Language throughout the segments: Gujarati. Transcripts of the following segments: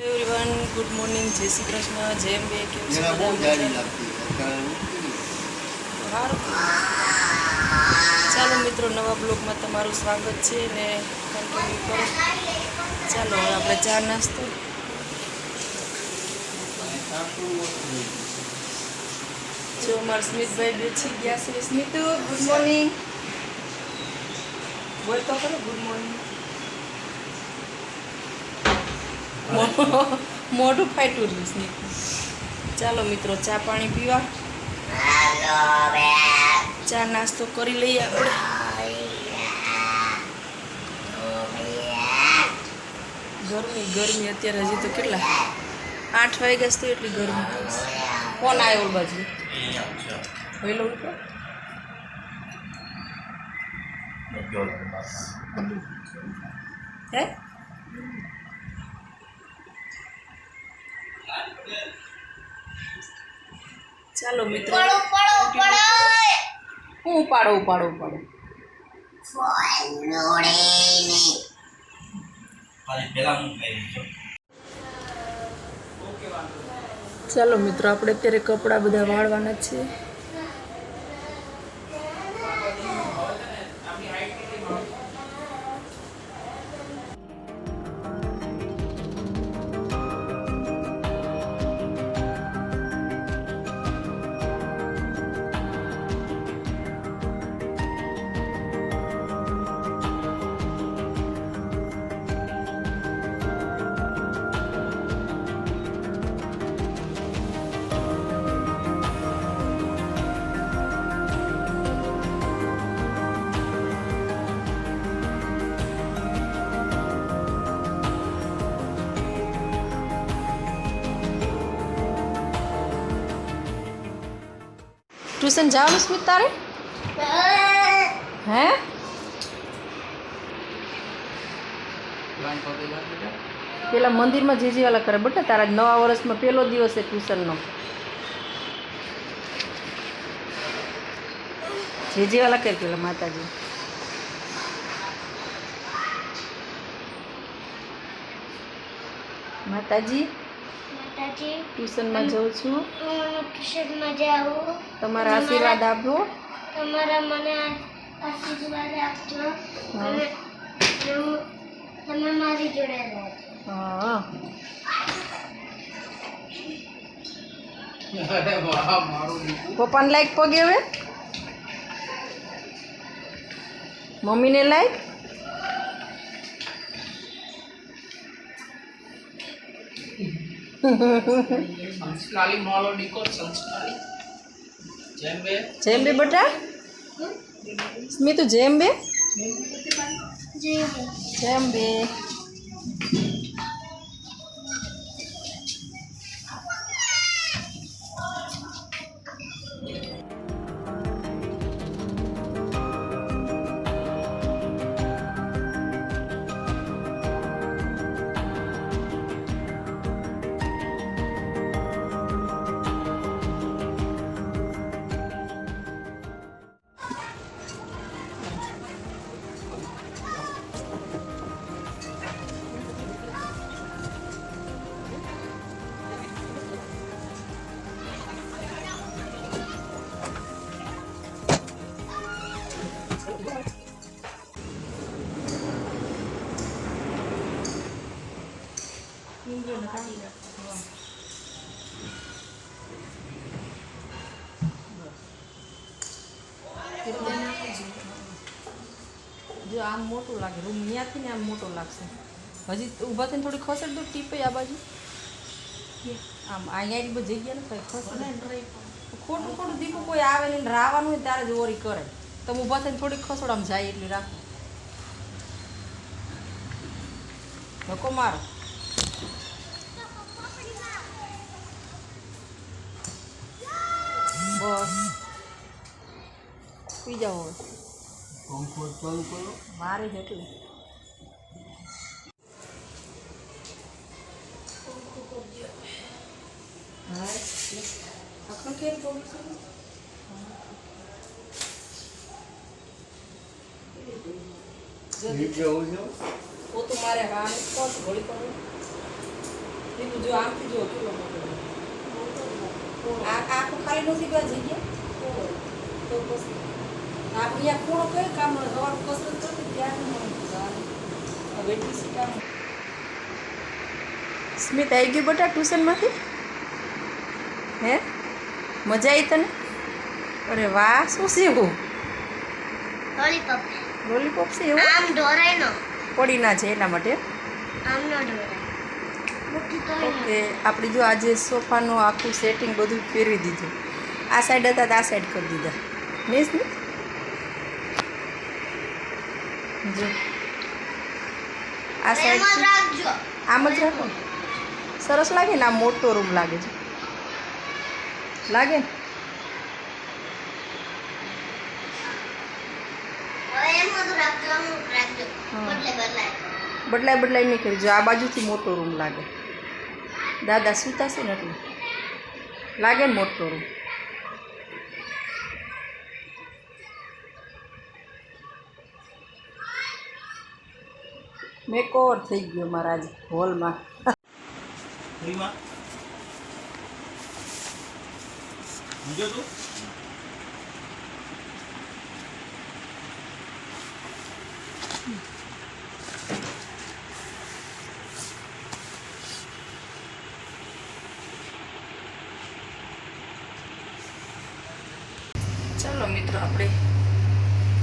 એવરીવન ગુડ મોર્નિંગ જય શ્રી કૃષ્ણ જેમ બે કેમ છો બહુ જાડી લાગતી સારું ચાલો મિત્રો નવા બ્લોગમાં તમારું સ્વાગત છે ને કન્ટિન્યુ કરો ચાલો હવે આપણે ચા નાસ્તો જો અમારા સ્મિતભાઈ બેસી ગયા છે સ્મિતુ ગુડ મોર્નિંગ બોલ તો ખરો ગુડ મોર્નિંગ મોઢું ફાટ્યું રહ્યું સ્મિત ચાલો મિત્રો ચા પાણી પીવા. ચા નાસ્તો કરી લઈએ આપણે. ગરમી ગરમી અત્યારે હજી તો કેટલા? આઠ વાગ્યા તો એટલી ગરમી. ફોન કોણ આવ્યો બાજુ? વહેલો ઉઠો. હે? ચાલો મિત્રો. હું ઉપાડો ઉપાડો ઉપાડો. ચાલો મિત્રો આપણે અત્યારે કપડાં બધા વાળવાના છે ટ્યુશન જવાનું સ્મિત તારે? હે? પેલા મંદિરમાં જે જે વાલા કરે બટા તારા નવા વર્ષમાં પહેલો દિવસ છે ટ્યુશનનો. જે જે વાલા કરે પેલા માતાજી. માતાજી? માતાજી. ટ્યુશનમાં જાઉં છું. હું ટ્યુશનમાં જાઉં. તમારા આશીર્વાદ આપો. તમારા મને આશીર્વાદ આપજો. હું- તમે મારી જોડે હા. પપ્પાને લાઈક પગે હવે? મમ્મીને લાઈક સંસ્કારી માલો નીકો સંસ્કારી જેમ બે જેમ બે બટા સ્મિતુ જેમ બે જી જો આમ મોટું લાગે. રૂમ ત્યાંથી ને આમ મોટો લાગશે. હજી ઊભા થઈને થોડી ખસેડ દો, ટીપે આ બાજુ. આમ અહીંયા બધી જગ્યા નથી ખસે ખોટું ખોટું દીપું કોઈ આવે ને રાવાનું હોય ત્યારે જ ઓરી કરે. તમે ઊભા થઈને થોડીક ખસોડ આમ જાય એટલી રાખો ધક્કો મારો. બસ. પી જાઓ હવે. મારે જ એટલે. કેમ પોતું મારે હા કોણ ઘોડી પડે. એનું જો આમથી જો કેટલો મોટો. આ આ આખું ખાલી નથી ગયા જગ્યા? તો પછી આપણે અહીંયા કોણ કયો કામ સવારનું કસરત કરતી ત્યાં હવે કામ. સ્મિત આવી ગયું બેટા ટ્યુશનમાંથી? હે? મજા આવી તને? અરે વાહ શું છે એવું? લોલીપોપ લોલીપોપ છે એવું? આમ ઢોરાય નો. પડી ના જાય એના માટે. આમ ન ઢોરાય ઓકે આપણે જો આજે સોફાનું આખું સેટિંગ બધું ફેરવી દીધું. આ સાઈડ હતા તો આ સાઈડ કરી દીધા. મીન્સ ને જો. આ સાઈડ આમ જ રાખો. સરસ લાગે ને આ મોટો રૂમ લાગે છે. લાગે ને? બદલાય. બદલાય નહીં કરી. જો આ બાજુથી મોટો રૂમ લાગે. દાદા સૂતા છે ને લાગે ને મોટો મેકઓવર થઈ ગયો મારા આજે હોલમાં રીમા ચાલો મિત્રો આપણે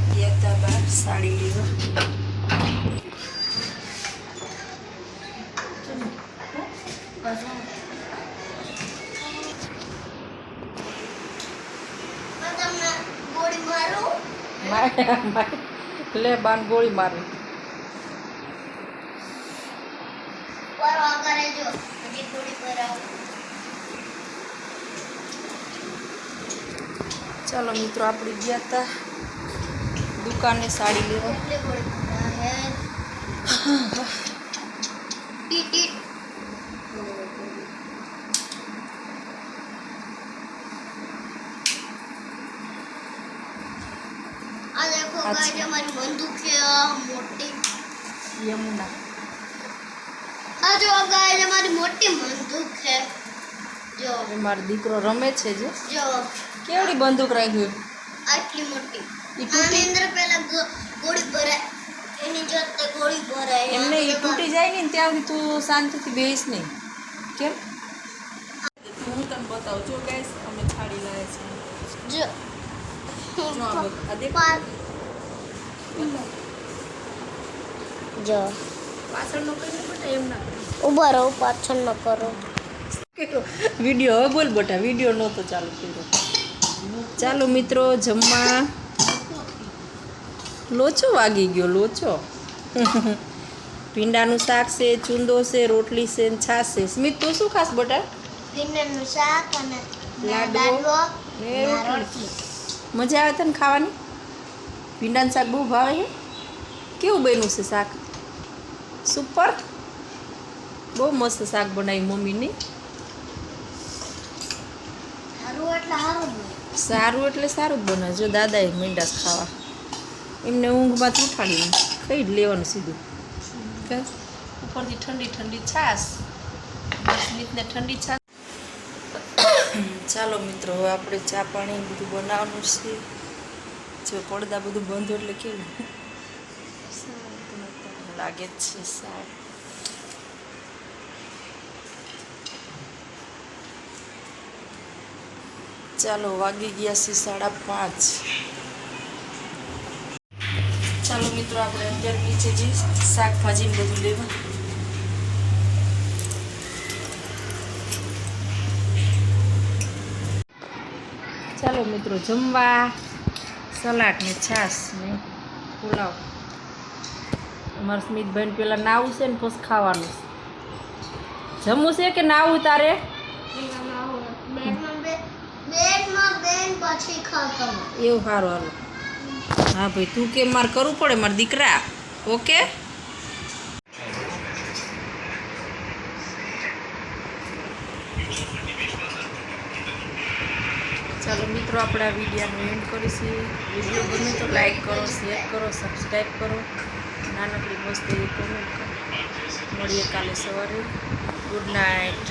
ગયા હતા બહાર સાડી લેવા લે બાન ગોળી મારી. કરે જો હજી ગોળી ભરાવું ચાલો મિત્રો આપણે ગયા હતા દુકાને સાડી લેવા. હે યમુના. આ જો ગાઈસ અમારી મોટી બંદૂક છે. જો મારો દીકરો રમે છે જે. જો. કેવડી બંદૂક રાખ્યું આટલી મોટી. આની અંદર પહેલા ગોળી ભરાય. એની જોતે ગોળી ભરાય. એમને એ તૂટી જાય ને ત્યાં સુધી તું શાંતિથી બેસ નહીં. કેમ? હું તને બતાવું જો ગાઈસ અમે છાડી લાવ્યા છે. જો. પાછળ. જો. કરી બેટા એમ ના ઊભા રહો પાછળ ન કરો. વીડિયો હવે બોલ બેટા વીડિયો નહોતો ચાલુ કર્યો. ચાલો મિત્રો જમવા. લોચો વાગી ગયો લોચો. ભીંડાનું શાક છે ચૂંદો છે રોટલી છે ને છાશ છે. સ્મિત તું શું ખાસ બેટા? ભીંડાનું શાક અને લાડવો લાડવો ને રોટલી. રોટલી. મજા આવે તને ખાવાની? ભીંડાનું શાક બહુ ભાવે છે? કેવું બન્યું છે શાક? સુપર બહુ મસ્ત શાક બનાવ્યું મમ્મીની. સારું એટલે સારું જ બને. જો દાદાએ મીંડાસ ખાવા. એમને ઊંઘમાંથી ઉઠાડીને ખાઈ જ લેવાનું સીધું. બસ ઉપરથી ઠંડી ઠંડી છાશ. સ્મિતને ઠંડી છાશ. ચાલો મિત્રો હવે આપણે ચા પાણી બધું બનાવવાનું છે. જો પડદા બધું બંધ એટલે કેવું? લાગે જ છે સારું. ચાલો, વાગી ગયા છે સાડા પાંચ. ચાલો મિત્રો, આપણે અત્યારે નીચે જઈ શાકભાજી બધું લેવા. ચાલો મિત્રો, જમવા. સલાડ ને છાશ ને પુલાવ. અમારા સ્મિતભાઈને પેલા નાવું છે ને પછી ખાવાનું જમવું છે કે નાવું તારે ભીંડામાં આવું. બેડમાં બે બેડમાં બેન પછી ખાતા એવું સારું હાલો હા ભાઈ તું કે મારે કરવું પડે? મારા દીકરા. ઓકે? ચાલો મિત્રો આપણે આ વિડીયાનું એન્ડ કરીશું. વીડિયો ગમે તો લાઈક કરો શેર કરો સબસ્ક્રાઈબ કરો. નાનકડી મસ્ત એવી કોમેન્ટ કરો. મળીએ કાલે સવારે. Good night